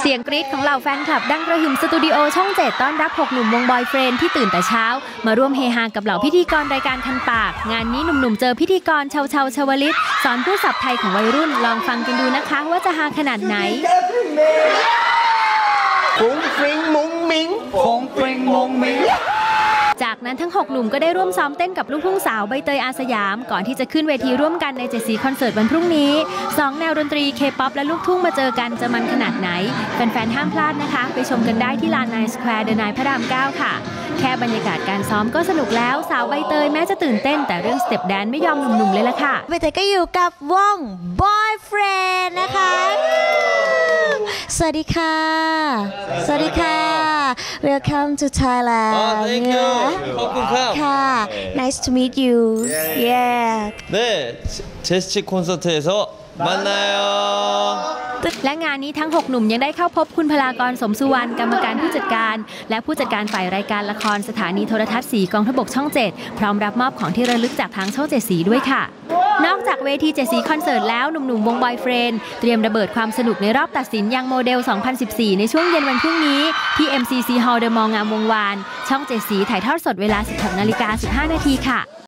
เสียงกรี๊ดของเหล่าแฟนคลับดังกระหึ่มสตูดิโอช่องเจ็ดต้อนรับ 6 หนุ่มวงบอยเฟรนด์ที่ตื่นแต่เช้า มาร่วมเฮฮากับเหล่าพิธีกรรายการคันปาก งานนี้หนุ่มๆเจอพิธีกรชาวชาวชวลิต สอนผู้ศัพท์ไทยของวัยรุ่นลองฟังกันดูนะคะว่าจะฮาขนาดไหนฟุ้งฟริ้งมุ้งมิ้งคงเปร่งมงมิง จากนั้นทั้ง 6 หนุ่มก็ได้ร่วมซ้อมเต้นกับลูกทุ่งสาวใบเตยอาสยาม ก่อนที่จะขึ้นเวทีร่วมกันในเจดสีคอนเสิร์ตวันพรุ่งนี้ 2 แนวดนตรีเคป๊อปและลูกทุ่งมาเจอกันจะมันขนาดไหน แฟนๆ ห้ามพลาดนะคะ ไปชมกันได้ที่ลานนายสแควร์เดนายพระราม 9 ค่ะ แค่บรรยากาศการซ้อมก็สนุกแล้วสาวใบเตยแม้จะตื่นเต้น แต่เรื่องสเต็ปแดนไม่ยอมหนุ่มๆเลยละค่ะใบเตยก็อยู่กับวง Boyfriend นะคะ สวัสดีค่ะ สวัสดีค่ะ Welcome to Thailand 아, thank you. 콩콩캅. ค่ะ Nice to meet you yeah 네, 제- 제스치 콘서트에서 만나요. และงานนี้ทั้ง 6 หนุ่มยังได้เข้าพบคุณพลากรสมสุวรรณกรรมการผู้จัดการ และผู้จัดการฝ่ายรายการละครสถานีโทรทัศน์สีกองทพบกช่อง 7 พร้อมรับมอบของที่ระลึกจากทางช่องเจ็ดสีด้วยค่ะ นอกจากเวทีเจสีคอนเสิร์ตแล้วหนุ่มๆ วงบอยเฟรนเตรียมระเบิดความสนุกในรอบตัดสินยังโมเดล 2014 ในช่วงเย็นวันพรุ่งนี้ ที่ MCC Hall เดอะมองงามวงวาน ช่องเจสีถ่ายทอดสดเวลา 16นาฬิกา15นาทีค่ะ